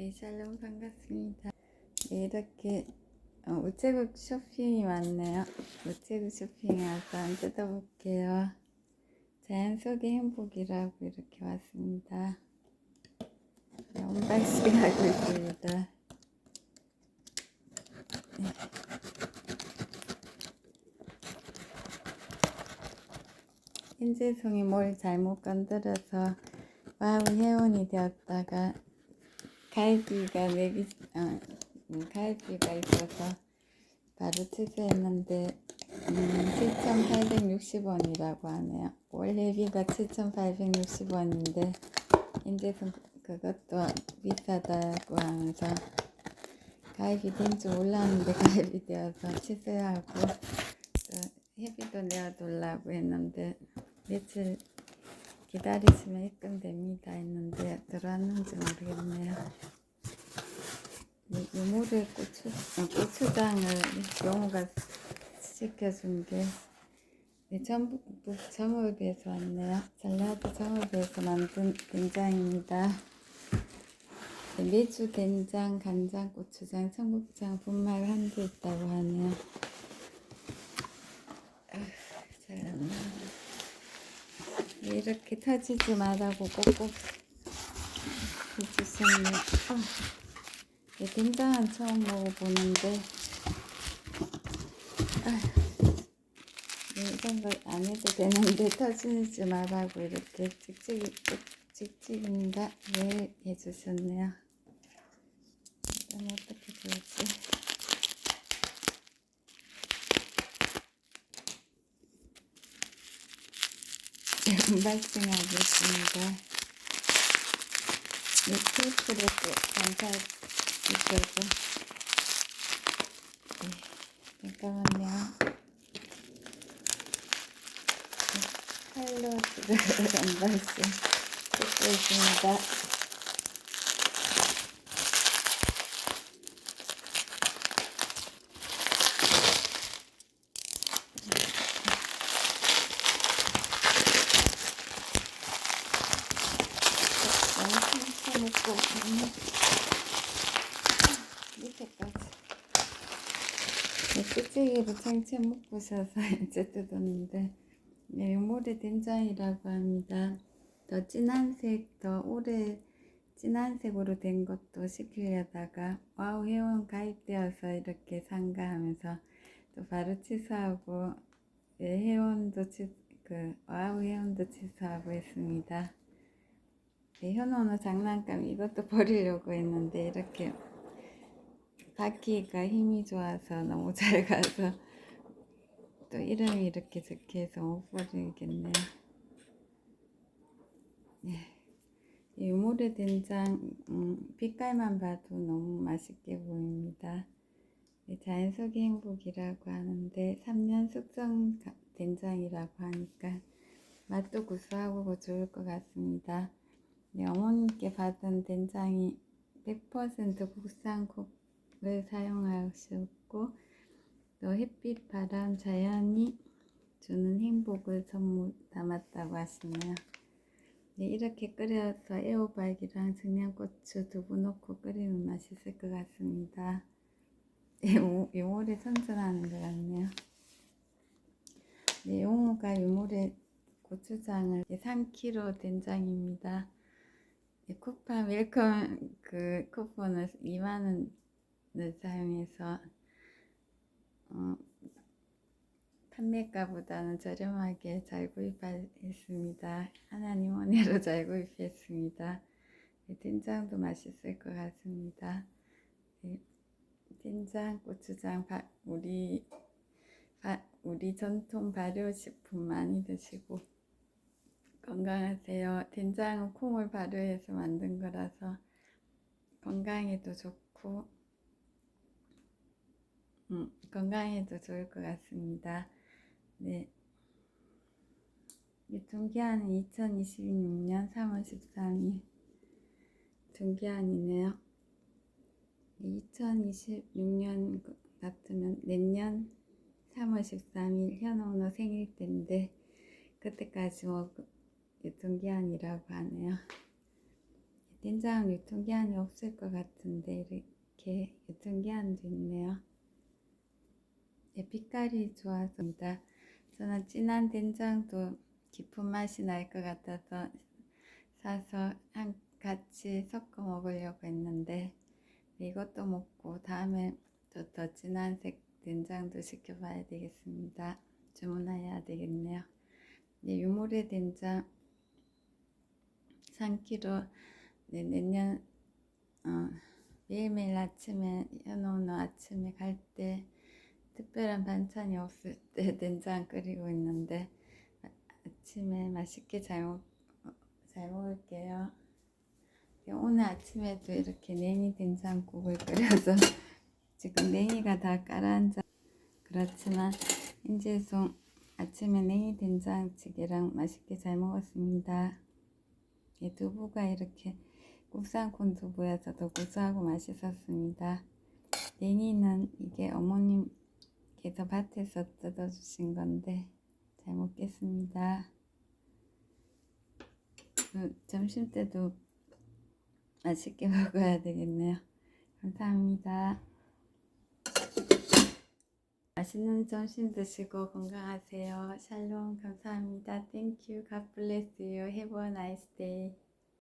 네, 샬롬 반갑습니다. 네, 이렇게 어, 우체국 쇼핑이 왔네요. 우체국 쇼핑에 와서 한번 뜯어볼게요. 자연 속의 행복이라고 이렇게 왔습니다. 네, 언박싱 하고 있습니다. 네. 현재송이 뭘 잘못 건드려서 와우 회원이 되었다가 갈비가 내비 어, 음, 갈비가 있어서 바로 취소했는데 음, 7,860원이라고 하네요. 원래비가 7,860원인데 현재선 그것도 비싸다고 하면서 가입이 된 줄 몰랐는데 가입이 되어서 취소하고 또 회비도 내어둘라고 했는데 며칠 기다리시면 입금됩니다 했는데 들어왔는지 모르겠네요. 이 유물의 고추, 어, 고추장을 용우가 시켜준 게 네, 전북 정읍에서 왔네요. 전라도 정읍에서 만든 된장입니다. 네, 매주 된장, 간장, 고추장, 청국장, 분말 한 개 있다고 하네요. 이렇게 터지지 말라고 꼭꼭 해주셨네요. 어, 네, 된장은 처음 먹어보는데 네, 이런 거안 해도 되는데 터지지 말라고 이렇게 찍찍이 찍찍인가 네 해주셨네요. 이건 어떻게 좋을지. 발생하고 있습니다. 이 테이프를 또 감사 주셔고 네, 잠깐만요. 네, 칼로 지금 한 발씩 찍고 있습니다. 너무 팽팽했고 너무 밑에까지 네, 끝지기로 챙챙 묶으셔서 이제 뜯었는데 네, 요모래 된장이라고 합니다. 더 진한 색, 더 오래 진한 색으로 된 것도 시키려다가 와우 회원 가입되어서 이렇게 상가하면서 또 바로 취소하고 예, 회원도 취, 그 와우 회원도 취소하고 했습니다. 네, 현호는 장난감 이것도 버리려고 했는데 이렇게 바퀴가 힘이 좋아서 너무 잘 가서 또 이름이 이렇게 적혀서 못 버리겠네요. 네. 이 유모래 된장 음, 빛깔만 봐도 너무 맛있게 보입니다. 네, 자연 속의 행복이라고 하는데 3년 숙성 된장이라고 하니까 맛도 구수하고 좋을 것 같습니다. 네, 어머님께 받은 된장이 100% 국산 국 을 사용하셨고 또 햇빛, 바람, 자연이 주는 행복을 선물 담았다고 하시네요. 네, 이렇게 끓여서 애호박이랑 청양고추, 두부 넣고 끓이면 맛있을 것 같습니다. 네, 요물에 선전하는 것 같네요. 네, 용우가 요물에 고추장을 3kg 된장입니다. 네, 쿠팡 웰컴 그 쿠폰을 2만 원을 사용해서 어, 판매가보다는 저렴하게 잘 구입했습니다. 하나님 은혜로 잘 구입했습니다. 네, 된장도 맛있을 것 같습니다. 네, 된장, 고추장, 바, 우리 바, 우리 전통 발효식품 많이 드시고 건강하세요. 된장은 콩을 발효해서 만든 거라서 건강에도 좋고 음, 건강에도 좋을 것 같습니다. 네. 유통기한은 2026년 3월 13일 종기한이네요. 2026년 같으면 내년 3월 13일 현오너 생일 때인데 그때까지 뭐 유통기한이라고 하네요. 된장 유통기한이 없을 것 같은데 이렇게 유통기한도 있네요. 네, 빛깔이 좋아서입니다. 저는 진한 된장도 깊은 맛이 날 것 같아서 사서 한 같이 섞어 먹으려고 했는데 이것도 먹고 다음에 또 더 진한 색 된장도 시켜봐야 되겠습니다. 주문해야 되겠네요. 네, 유모레 된장 3kg 네, 내년 어, 매일매일 아침에 현오는 아침에 갈때 특별한 반찬이 없을 때 된장 끓이고 있는데 아- 아침에 맛있게 잘, 먹, 잘 먹을게요. 네, 오늘 아침에도 이렇게 냉이 된장국을 끓여서 지금 냉이가 다 가라앉아 그렇지만 인제송 아침에 냉이 된장찌개랑 맛있게 잘 먹었습니다. 예, 두부가 이렇게 국산콘 두부여서 더 고소하고 맛있었습니다. 냉이는 이게 어머님 께서 밭에서 뜯어주신 건데 잘 먹겠습니다. 그 점심 때도 맛있게 먹어야 되겠네요. 감사합니다. 맛있는 점심 드시고 건강하세요. 샬롬 감사합니다. Thank you. God bless you. Have a nice day.